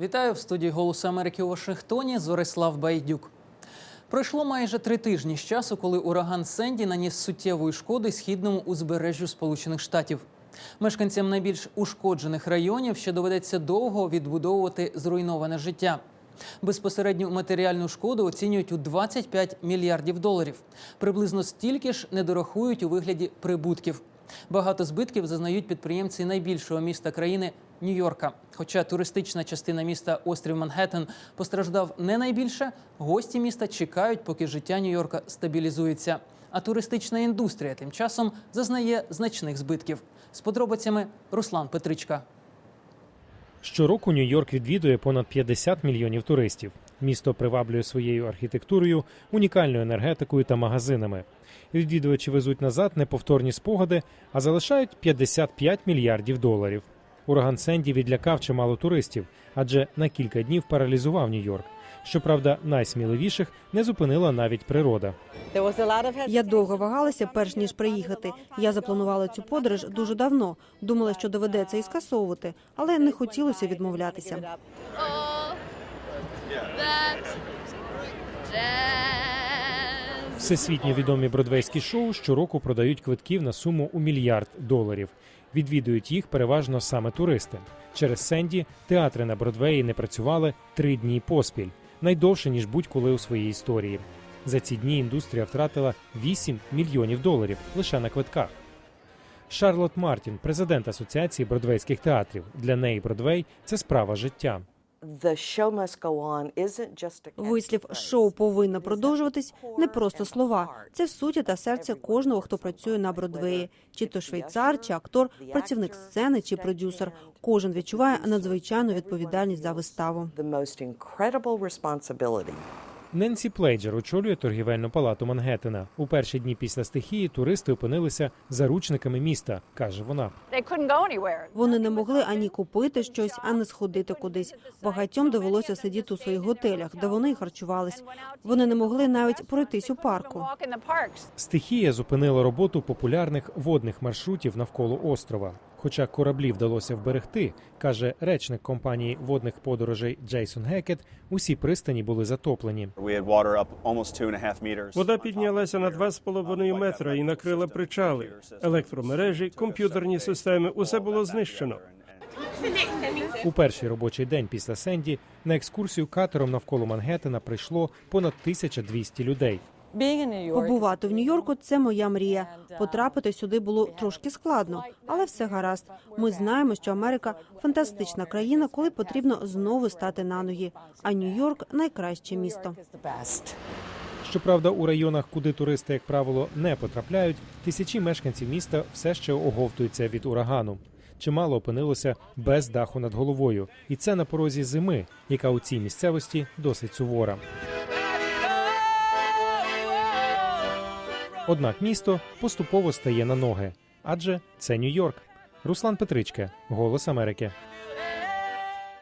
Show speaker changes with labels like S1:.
S1: Вітаю в студії Голосу Америки у Вашингтоні. Зорислав Байдюк. Пройшло майже три тижні з часу, коли ураган Сенді наніс суттєвої шкоди східному узбережжю Сполучених Штатів. Мешканцям найбільш ушкоджених районів ще доведеться довго відбудовувати зруйноване життя. Безпосередню матеріальну шкоду оцінюють у 25 мільярдів доларів. Приблизно стільки ж не дорахують у вигляді прибутків. Багато збитків зазнають підприємці найбільшого міста країни Нью-Йорка. Хоча туристична частина міста острів Манхеттен постраждав не найбільше, гості міста чекають, поки життя Нью-Йорка стабілізується. А туристична індустрія тим часом зазнає значних збитків. З подробицями Руслан Петричка.
S2: Щороку Нью-Йорк відвідує понад 50 мільйонів туристів. Місто приваблює своєю архітектурою, унікальною енергетикою та магазинами. Відвідувачі везуть назад неповторні спогади, а залишають 55 мільярдів доларів. Ураган Сенді відлякав чимало туристів, адже на кілька днів паралізував Нью-Йорк. Щоправда, найсміливіших не зупинила навіть природа.
S3: Я довго вагалася, перш ніж приїхати. Я запланувала цю подорож дуже давно. Думала, що доведеться і скасовувати, але не хотілося відмовлятися.
S2: Всесвітньо відомі бродвейські шоу щороку продають квитків на суму у мільярд доларів. Відвідують їх переважно саме туристи. Через Сенді театри на Бродвеї не працювали три дні поспіль, найдовше ніж будь-коли у своїй історії. За ці дні індустрія втратила 8 мільйонів доларів лише на квитках. Шарлот Мартін, президент Асоціації бродвейських театрів. Для неї Бродвей це справа життя.
S3: Вислів шоу повинно продовжуватись не просто слова. Це в суті та серце кожного, хто працює на Бродвеї, чи то швейцар, чи актор, працівник сцени, чи продюсер. Кожен відчуває надзвичайну відповідальність за виставу.
S2: Ненсі Плейджер очолює торгівельну палату Мангеттена. У перші дні після стихії туристи опинилися заручниками міста, каже вона.
S3: Вони не могли ані купити щось, ані сходити кудись. Багатьом довелося сидіти у своїх готелях, де вони й харчувались. Вони не могли навіть пройтись у парку.
S2: Стихія зупинила роботу популярних водних маршрутів навколо острова. Хоча кораблі вдалося вберегти, каже речник компанії водних подорожей Джейсон Гекет, усі пристані були затоплені.
S4: Вода піднялася на 2,5 метра і накрила причали. Електромережі, комп'ютерні системи усе було знищено.
S2: У перший робочий день після Сенді на екскурсію катером навколо Мангеттена прийшло понад 1200 людей.
S3: Побувати в Нью-Йорку це моя мрія. Потрапити сюди було трошки складно, але все гаразд. Ми знаємо, що Америка фантастична країна, коли потрібно знову стати на ноги. А Нью-Йорк найкраще місто.
S2: Щоправда, у районах, куди туристи, як правило, не потрапляють, тисячі мешканців міста все ще оговтуються від урагану. Чимало опинилося без даху над головою, і це на порозі зими, яка у цій місцевості досить сувора. Однак місто поступово стає на ноги, адже це Нью-Йорк. Руслан Петричка, Голос Америки.